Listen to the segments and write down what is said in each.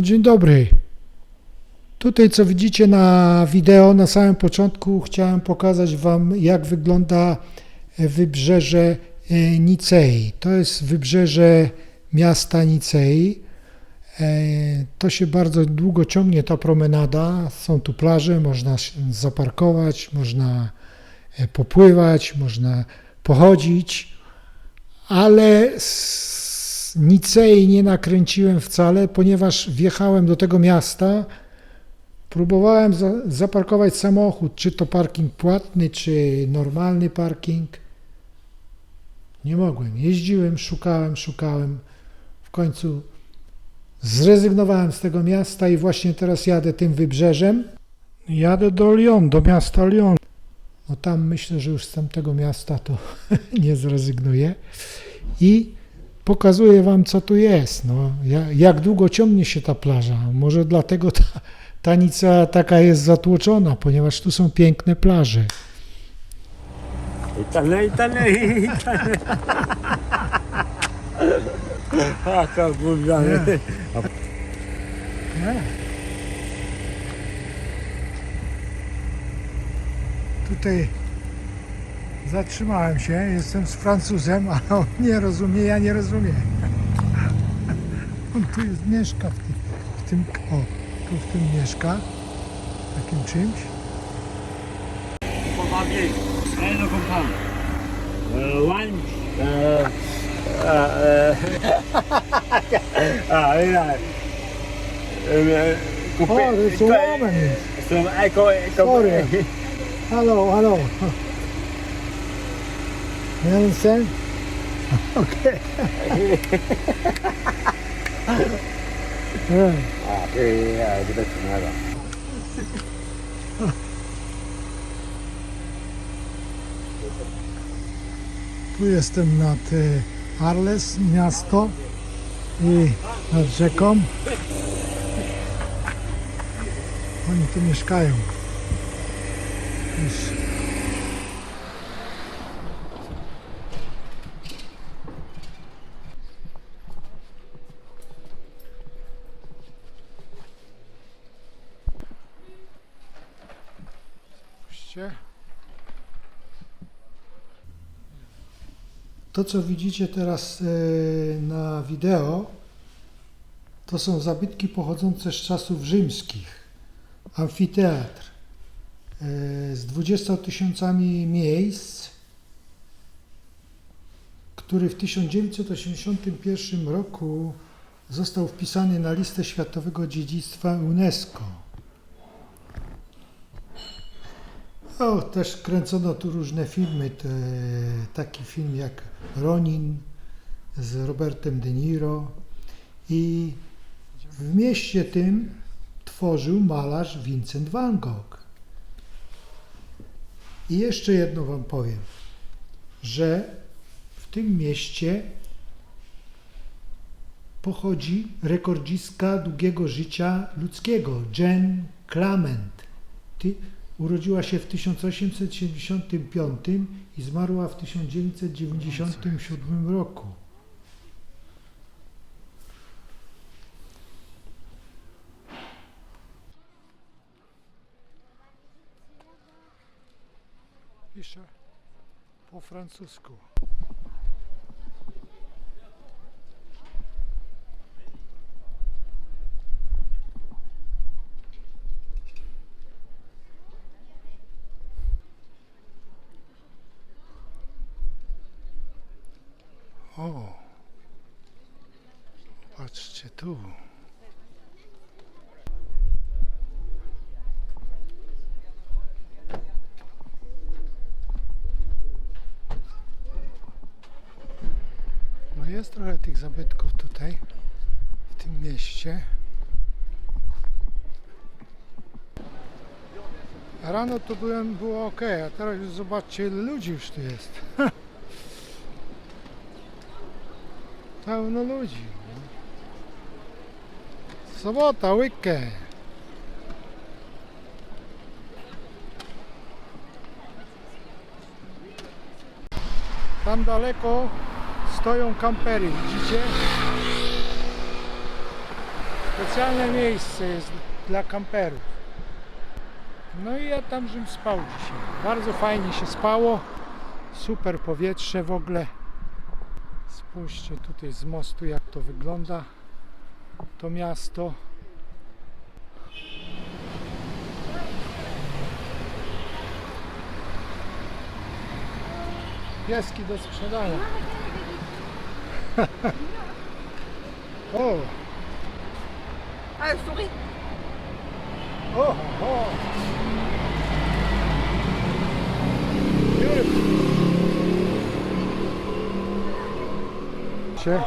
Dzień dobry. Tutaj co widzicie na wideo na samym początku chciałem pokazać Wam jak wygląda wybrzeże e, Nicei. To jest wybrzeże miasta Nicei. E, To się bardzo długo ciągnie ta promenada. Są tu plaże, można zaparkować, można e, popływać, można pochodzić, ale Nicei nie nakręciłem wcale, ponieważ wjechałem do tego miasta. Próbowałem za, zaparkować samochód, czy to parking płatny, czy normalny parking. Nie mogłem. Jeździłem, szukałem, szukałem. W końcu zrezygnowałem z tego miasta i właśnie teraz jadę tym wybrzeżem. Jadę do Lyon, do miasta Lyon. No tam myślę, że już z tamtego miasta to nie zrezygnuję. I pokazuję wam, co tu jest. No, ja- jak długo ciągnie się ta plaża. Może dlatego ta, ta Nicea taka jest zatłoczona, ponieważ tu są piękne plaże. Itane, itane. Jaka kurwa. Nie. Tutaj zatrzymałem się, jestem z Francuzem, ale on nie rozumie, ja nie rozumiem. On tu jest, mieszka w tym, w tym, o, tu w tym mieszka, takim czymś. Pobawię. Ej, no kompan. One. e, e, A, ja. O, to jest woman jest. Są eko, eko. Sorry. Hello, hello. You understand? Okay. Yeah. To tak pomaga. Tu jestem nad e, Arles, miasto i nad rzeką. Oni tu mieszkają. Już. To, co widzicie teraz e, na wideo, to są zabytki pochodzące z czasów rzymskich. Amfiteatr e, z 20 tysiącami miejsc, który w 1981 roku został wpisany na listę Światowego Dziedzictwa UNESCO. O, też kręcono tu różne filmy, te, taki film jak Ronin z Robertem De Niro i w mieście tym tworzył malarz Vincent van Gogh. I jeszcze jedno wam powiem, że w tym mieście pochodzi rekordzistka długiego życia ludzkiego, Jen Clement. Ty, urodziła się w 1875 i zmarła w 1997 roku. Pisze po francusku. O, patrzcie tu. No jest trochę tych zabytków tutaj, w tym mieście. Rano to byłem, było ok, a teraz już zobaczcie ile ludzi już tu jest. Pełno ludzi. Sobota, weekend. Tam daleko stoją kampery, widzicie? Specjalne miejsce jest dla kamperów. No i ja tam żem spał dzisiaj. Bardzo fajnie się spało. Super powietrze w ogóle. Spójrzcie tutaj z mostu jak to wygląda. To miasto. Pieski do sprzedania. O, Ah, souris o, o. Beautiful. Się.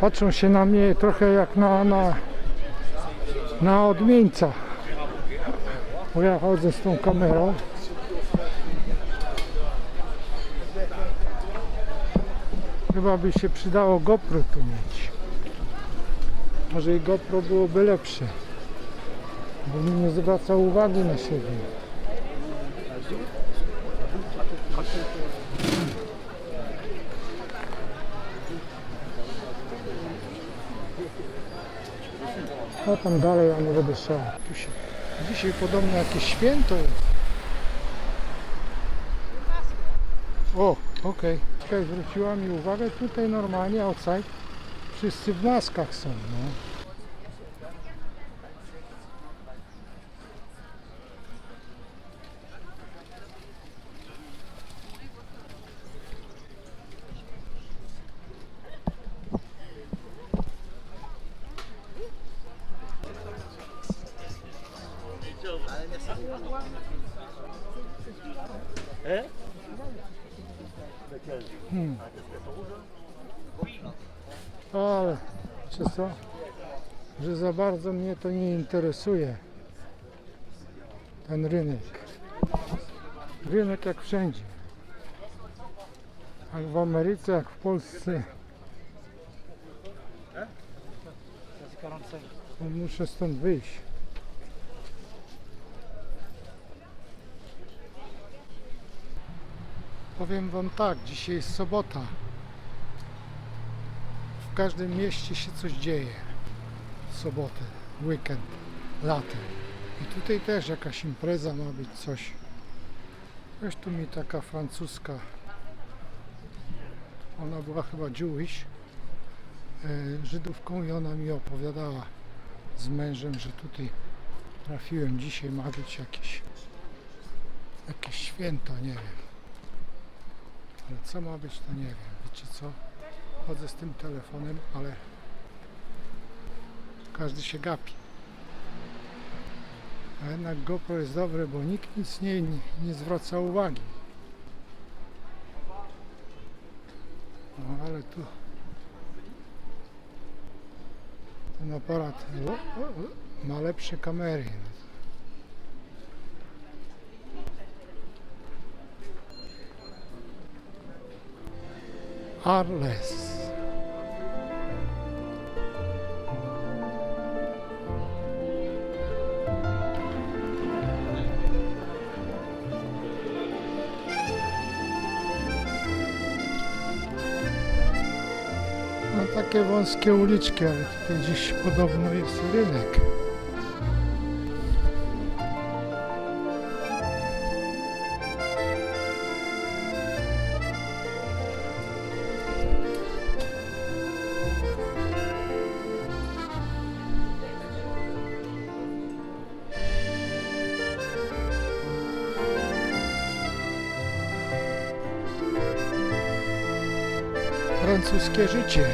Patrzą się na mnie trochę jak na, na, na odmieńca. Bo ja chodzę z tą kamerą. Chyba by się przydało GoPro tu mieć. Może i GoPro byłoby lepsze. Bo mi nie zwraca uwagi na siebie. No tam dalej ja nie będę się... Dzisiaj podobno jakieś święto jest. O, okej. Okay. Zwróciła mi uwagę, tutaj normalnie outside wszyscy w maskach są. No. Bardzo mnie to nie interesuje. Ten rynek. Rynek jak wszędzie. Jak w Ameryce, jak w Polsce. No, Muszę stąd wyjść. Powiem Wam tak, dzisiaj jest sobota. W każdym mieście się coś dzieje. Sobotę, weekend, latem. I tutaj też jakaś impreza ma być, coś. Weź tu mi taka francuska. Ona była chyba Jewish. e, Żydówką i ona mi opowiadała z mężem, że tutaj trafiłem. Dzisiaj ma być jakieś jakieś święto, nie wiem. Ale co ma być, to nie wiem. Wiecie co? Chodzę z tym telefonem, ale każdy się gapi. A jednak GoPro jest dobre, bo nikt nic nie, nie, nie zwraca uwagi. No ale tu ten aparat o, o, ma lepsze kamery. Arles. No takie wąskie uliczki, ale tutaj gdzieś podobno jest rynek. Francuskie życie.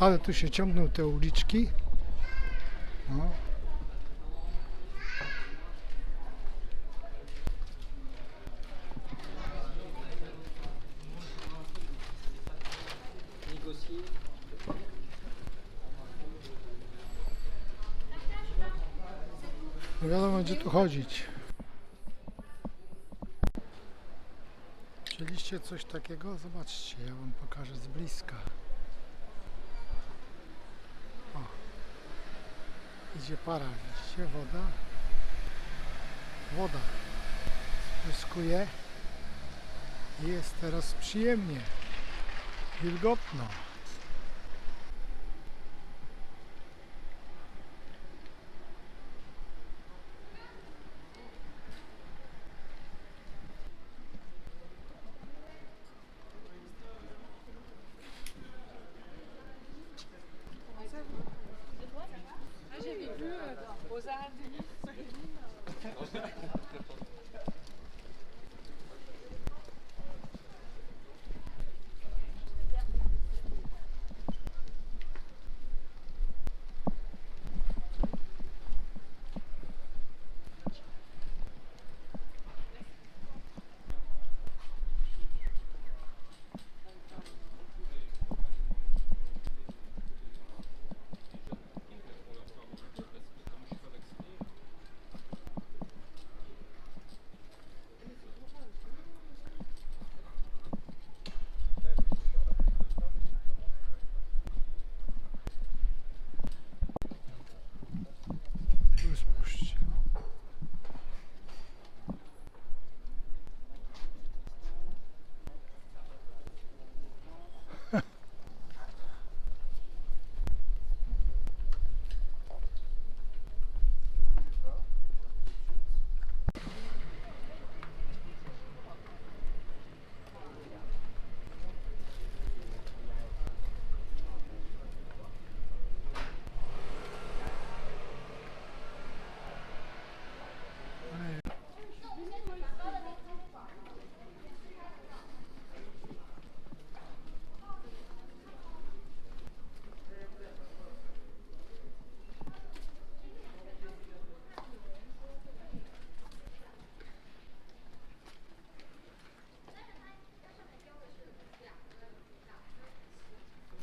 Ale tu się ciągną te uliczki. No. Nie wiadomo gdzie tu chodzić. Chcieliście coś takiego? Zobaczcie, ja wam pokażę z bliska. Idzie para, widzicie? Woda. Woda. Spryskuje. I jest teraz przyjemnie. Wilgotno. Thank you.